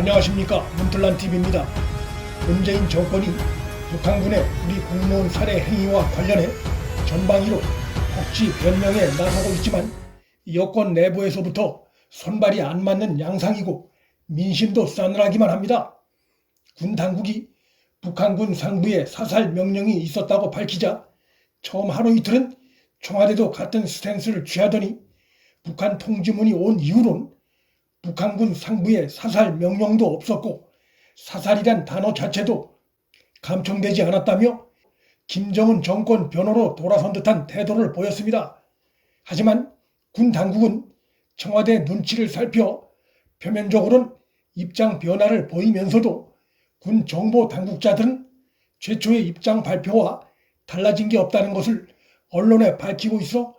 안녕하십니까 문틀란 TV입니다. 문재인 정권이 북한군의 우리 공무원 살해 행위와 관련해 전방위로 복지 변명에 나서고 있지만 여권 내부에서부터 손발이 안 맞는 양상이고 민심도 싸늘하기만 합니다. 군 당국이 북한군 상부에 사살 명령이 있었다고 밝히자 처음 하루 이틀은 청와대도 같은 스탠스를 취하더니 북한 통지문이 온 이후론 북한군 상부에 사살 명령도 없었고 사살이란 단어 자체도 감청되지 않았다며 김정은 정권 변호로 돌아선 듯한 태도를 보였습니다. 하지만 군 당국은 청와대 눈치를 살펴 표면적으로는 입장 변화를 보이면서도 군 정보 당국자들은 최초의 입장 발표와 달라진 게 없다는 것을 언론에 밝히고 있어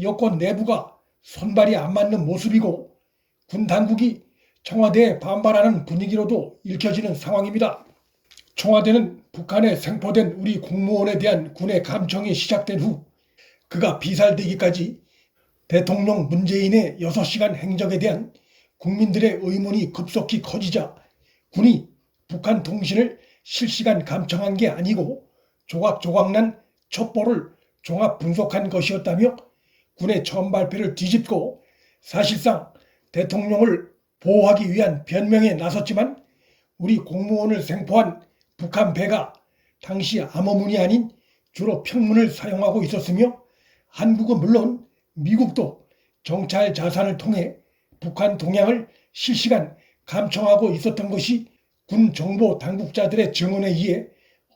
여권 내부가 손발이 안 맞는 모습이고 군 당국이 청와대에 반발하는 분위기로도 읽혀지는 상황입니다. 청와대는 북한에 생포된 우리 공무원에 대한 군의 감청이 시작된 후 그가 비살되기까지 대통령 문재인의 6시간 행적에 대한 국민들의 의문이 급속히 커지자 군이 북한 통신을 실시간 감청한 게 아니고 조각조각난 첩보를 종합 분석한 것이었다며 군의 처음 발표를 뒤집고 사실상 대통령을 보호하기 위한 변명에 나섰지만 우리 공무원을 생포한 북한 배가 당시 암호문이 아닌 주로 평문을 사용하고 있었으며 한국은 물론 미국도 정찰 자산을 통해 북한 동향을 실시간 감청하고 있었던 것이 군 정보 당국자들의 증언에 의해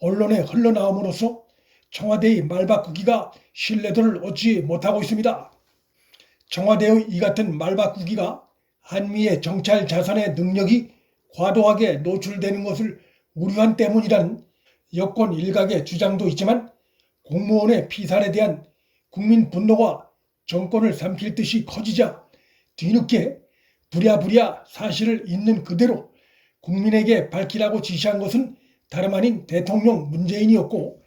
언론에 흘러나옴으로써 청와대의 말바꾸기가 신뢰도를 얻지 못하고 있습니다. 청와대의 이 같은 말바꾸기가 한미의 정찰 자산의 능력이 과도하게 노출되는 것을 우려한 때문이라는 여권 일각의 주장도 있지만 공무원의 피살에 대한 국민 분노가 정권을 삼킬 듯이 커지자 뒤늦게 부랴부랴 사실을 있는 그대로 국민에게 밝히라고 지시한 것은 다름 아닌 대통령 문재인이었고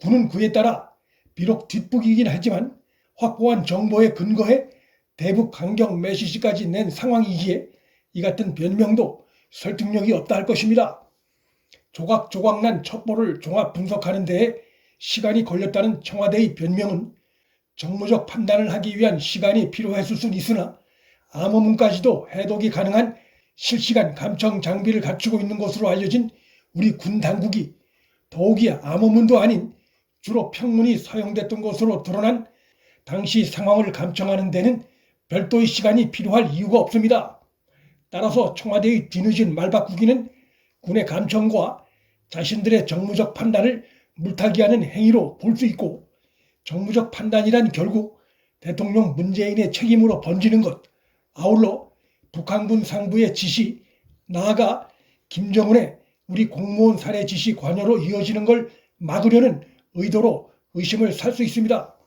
군은 그에 따라 비록 뒷북이긴 하지만 확보한 정보에 근거해 대북 강경 메시지까지 낸 상황이기에 이 같은 변명도 설득력이 없다 할 것입니다. 조각조각 난 첩보를 종합 분석하는 데에 시간이 걸렸다는 청와대의 변명은 정무적 판단을 하기 위한 시간이 필요했을 수는 있으나 암호문까지도 해독이 가능한 실시간 감청 장비를 갖추고 있는 것으로 알려진 우리 군 당국이 더욱이 암호문도 아닌 주로 평문이 사용됐던 것으로 드러난 당시 상황을 감청하는 데는 별도의 시간이 필요할 이유가 없습니다. 따라서 청와대의 뒤늦은 말바꾸기는 군의 감청과 자신들의 정무적 판단을 물타기하는 행위로 볼 수 있고 정무적 판단이란 결국 대통령 문재인의 책임으로 번지는 것 아울러 북한군 상부의 지시 나아가 김정은의 우리 공무원 살해 지시 관여로 이어지는 걸 막으려는 의도로 의심을 살 수 있습니다.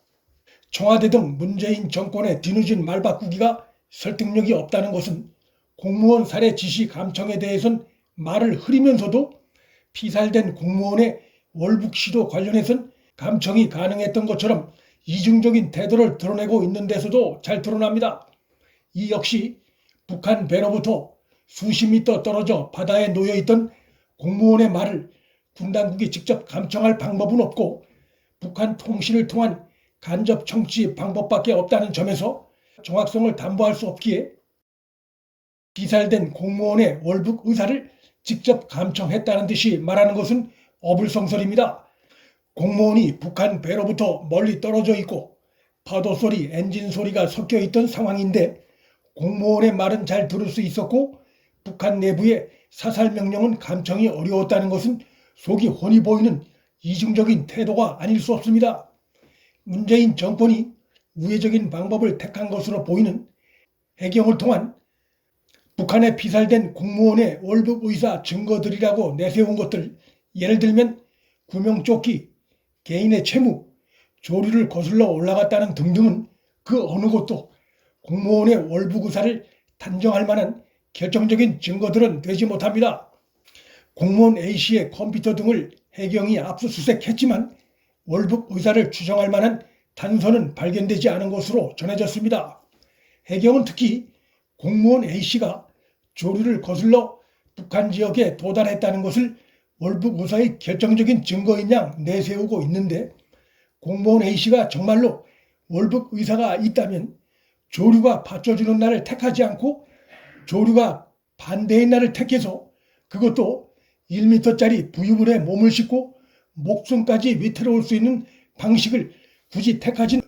청와대 등 문재인 정권의 뒤늦은 말바꾸기가 설득력이 없다는 것은 공무원 살해 지시 감청에 대해선 말을 흐리면서도 피살된 공무원의 월북 시도 관련해선 감청이 가능했던 것처럼 이중적인 태도를 드러내고 있는 데서도 잘 드러납니다. 이 역시 북한 배로부터 수십 미터 떨어져 바다에 놓여 있던 공무원의 말을 군 당국이 직접 감청할 방법은 없고 북한 통신을 통한 간접 청취 방법밖에 없다는 점에서 정확성을 담보할 수 없기에 비살된 공무원의 월북 의사를 직접 감청했다는 듯이 말하는 것은 어불성설입니다. 공무원이 북한 배로부터 멀리 떨어져 있고 파도 소리, 엔진 소리가 섞여 있던 상황인데 공무원의 말은 잘 들을 수 있었고 북한 내부의 사살 명령은 감청이 어려웠다는 것은 속이 훤히 보이는 이중적인 태도가 아닐 수 없습니다. 문재인 정권이 우회적인 방법을 택한 것으로 보이는 해경을 통한 북한에 피살된 공무원의 월북 의사 증거들이라고 내세운 것들 예를 들면 구명조끼, 개인의 채무, 조류를 거슬러 올라갔다는 등등은 그 어느 것도 공무원의 월북 의사를 단정할 만한 결정적인 증거들은 되지 못합니다. 공무원 A씨의 컴퓨터 등을 해경이 압수수색했지만 월북 의사를 추정할 만한 단서는 발견되지 않은 것으로 전해졌습니다. 해경은 특히 공무원 A씨가 조류를 거슬러 북한 지역에 도달했다는 것을 월북 의사의 결정적인 증거인 양 내세우고 있는데 공무원 A씨가 정말로 월북 의사가 있다면 조류가 받쳐주는 날을 택하지 않고 조류가 반대의 날을 택해서 그것도 1m짜리 부유물에 몸을 싣고 목숨까지 위태로울 수 있는 방식을 굳이 택하진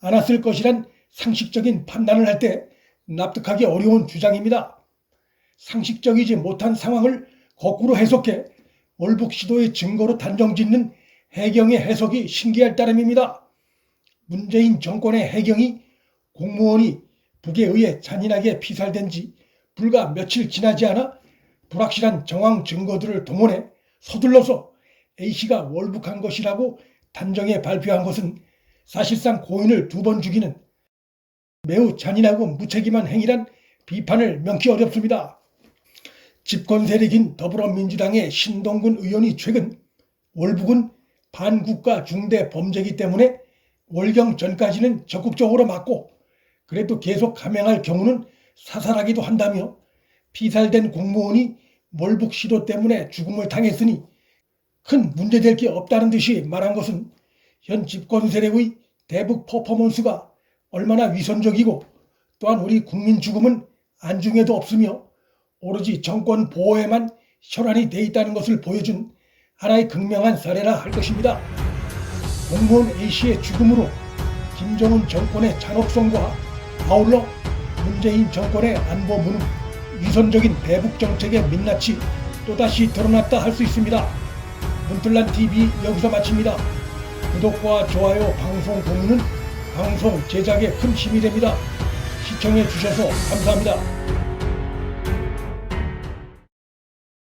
않았을 것이란 상식적인 판단을 할 때 납득하기 어려운 주장입니다. 상식적이지 못한 상황을 거꾸로 해석해 월북 시도의 증거로 단정짓는 해경의 해석이 신기할 따름입니다. 문재인 정권의 해경이 공무원이 북에 의해 잔인하게 피살된 지 불과 며칠 지나지 않아 불확실한 정황 증거들을 동원해 서둘러서 A씨가 월북한 것이라고 단정해 발표한 것은 사실상 고인을 두 번 죽이는 매우 잔인하고 무책임한 행위란 비판을 명키 어렵습니다. 집권 세력인 더불어민주당의 신동근 의원이 최근 월북은 반국가 중대 범죄이기 때문에 월경 전까지는 적극적으로 막고 그래도 계속 감행할 경우는 사살하기도 한다며 피살된 공무원이 월북 시도 때문에 죽음을 당했으니 큰 문제될 게 없다는 듯이 말한 것은 현 집권 세력의 대북 퍼포먼스가 얼마나 위선적이고 또한 우리 국민 죽음은 안중에도 없으며 오로지 정권 보호에만 혈안이 돼 있다는 것을 보여준 하나의 극명한 사례라 할 것입니다. 공무원 A씨의 죽음으로 김정은 정권의 잔혹성과 아울러 문재인 정권의 안보 무능, 위선적인 대북 정책의 민낯이 또다시 드러났다 할 수 있습니다. 문틀란 TV 여기서 마칩니다. 구독과 좋아요, 방송 공유는 방송 제작에 큰 힘이 됩니다. 시청해 주셔서 감사합니다.